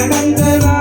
நடந்ததா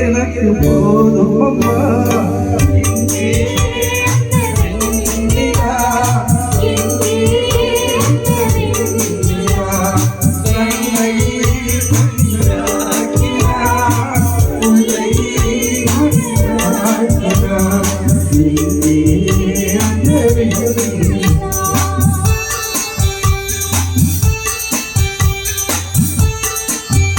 எனக்கு போதும் அம்மா